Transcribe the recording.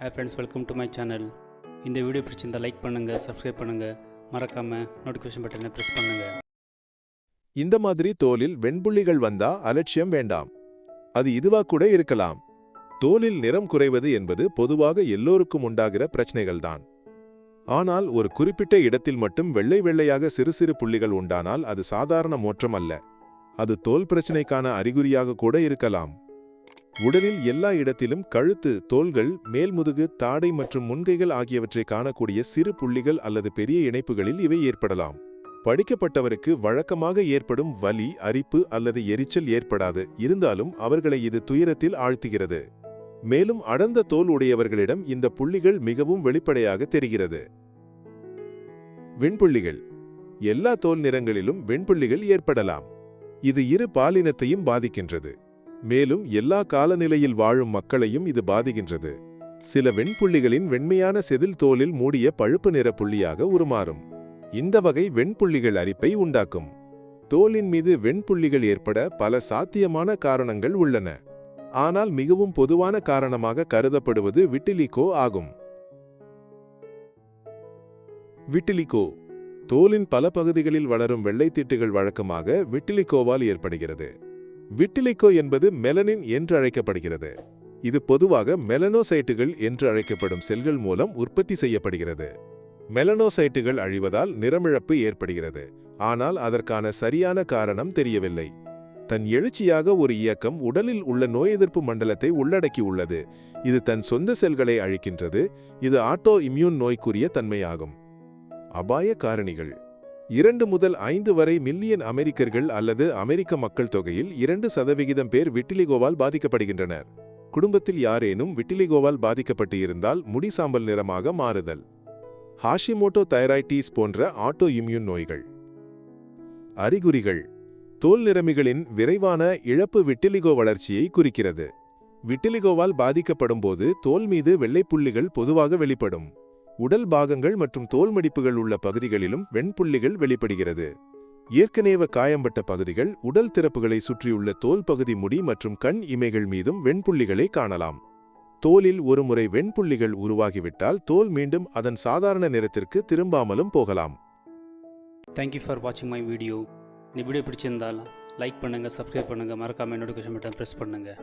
Hey friends welcome to my channel இந்த video பிடிச்சிருந்தால் like பண்ணுங்கள் சப்ஸ்கிரைப் பண்ணுங்கள் மறக்காமல் நோட்டிஃபிகேஷன் பட்டனை ப்ரெஸ் பண்ணுங்கள் இந்த மாதிரி தோலில் வெண்புள்ளிகள் வந்தா அலட்சியம் வேண்டாம். அது இதுவா கூட இருக்கலாம். தோலில் நிறம் குறைவது என்பது பொதுவாக எல்லோருக்கும் உண்டாகிற பிரச்சனைகள்தான் ஆனால் ஒரு குறிப்பிட்ட இடத்தில் மட்டும் வெள்ளை வெள்ளையாக சிறு சிறு புள்ளிகள் உண்டானால் அது சாதாரண மோற்றம் அல்ல. அது தோல் பிரச்சனைக்கான அறிகுறியாக கூட இருக்கலாம். உடலில் எல்லா இடத்திலும் கழுத்து தோள்கள் மேல்முதுகு தாடை மற்றும் முன்கைகள் ஆகியவற்றை காணக்கூடிய சிறு புள்ளிகள் அல்லது பெரிய இணைப்புகளில் இவை ஏற்படலாம். படிக்கப்பட்டவருக்கு வழக்கமாக ஏற்படும் வலி அரிப்பு அல்லது எரிச்சல் ஏற்படாது. இருந்தாலும் அவர்களை இது துயரத்தில் ஆழ்த்துகிறது. மேலும் அடர்ந்த தோல் உடையவர்களிடம் இந்த புள்ளிகள் மிகவும் வெளிப்படையாக தெரிகிறது. வெண்புள்ளிகள். எல்லா தோல் நிறங்களிலும் வெண்புள்ளிகள் ஏற்படலாம். இது இரு பாலினத்தையும் பாதிக்கின்றது. மேலும் எல்லா காலநிலையில் வாழும் மக்களையும் இது பாதிக்கின்றது. சில வெண்புள்ளிகளின் வெண்மையான செதில் தோலில் மூடிய பழுப்பு நிற புள்ளியாக உருமாறும். இந்த வகை வெண்புள்ளிகள் அரிப்பை உண்டாக்கும். தோலின் மீது வெண்புள்ளிகள் ஏற்பட பல சாத்தியமான காரணங்கள் உள்ளன. ஆனால் மிகவும் பொதுவான காரணமாக கருதப்படுவது விட்டிலிகோ ஆகும். விட்டிலிகோ தோலின் பல பகுதிகளில் வளரும் வெள்ளைத்திட்டுகள் வழக்கமாக விட்டிலிகோவால் ஏற்படுகிறது. விட்டிலிக்கோ என்பது மெலனின் என்று அழைக்கப்படுகிறது. இது பொதுவாக மெலனோசைட்டுகள் என்று அழைக்கப்படும் செல்கள் மூலம் உற்பத்தி செய்யப்படுகிறது. மெலனோசைட்டுகள் அழிவதால் நிறமிழப்பு ஏற்படுகிறது. ஆனால் அதற்கான சரியான காரணம் தெரியவில்லை. தன் எழுச்சியாக ஒரு இயக்கம் உடலில் உள்ள நோய் எதிர்ப்பு மண்டலத்தை உள்ளடக்கியுள்ளது இது தன் சொந்த செல்களை அழிக்கின்றது. இது ஆட்டோ இம்யூன் நோய்க்குரிய தன்மையாகும். அபாய காரணிகள். இரண்டு முதல் ஐந்து வரை மில்லியன் அமெரிக்கர்கள் அல்லது அமெரிக்க மக்கள் தொகையில் இரண்டு சதவிகிதம் பேர் விட்டிலிகோவால் பாதிக்கப்படுகின்றனர். குடும்பத்தில் யாரேனும் விட்டிலிகோவால் பாதிக்கப்பட்டு இருந்தால் முடி சாம்பல் நிறமாக மாறுதல். ஹாஷிமோட்டோ தைராய்டீஸ் போன்ற ஆட்டோ இம்யூன் நோய்கள். அறிகுறிகள். தோல் நிறமிகளின் விரைவான இழப்பு விட்டிலிகோ வளர்ச்சியை குறிக்கிறது. விட்டிலிகோவால் பாதிக்கப்படும்போது தோல் மீது வெள்ளைப்புள்ளிகள் பொதுவாக வெளிப்படும். உடல் பாகங்கள் மற்றும் தோல் மடிப்புகள் உள்ள பகுதிகளிலும் வெண்புள்ளிகள் வெளிப்படுகிறது. ஏற்கனவே காயம்பட்ட பகுதிகள் உடல் திறப்புகளை சுற்றியுள்ள தோல் பகுதி முடி மற்றும் கண் இமைகள் மீதும் வெண்புள்ளிகளை காணலாம். தோலில் ஒருமுறை வெண்புள்ளிகள் உருவாகிவிட்டால் தோல் மீண்டும் அதன் சாதாரண நிறத்திற்கு திரும்பாமலும் போகலாம். தேங்க்யூ ஃபார் வாட்சிங் மை வீடியோ இந்த வீடியோ பிடிச்சிருந்தால் லைக் பண்ணுங்கள் சப்ஸ்கிரைப் பண்ணுங்கள் மறக்காமல் நோட்டிஃபிகேஷன் பட்டன் ப்ரெஸ் பண்ணுங்கள்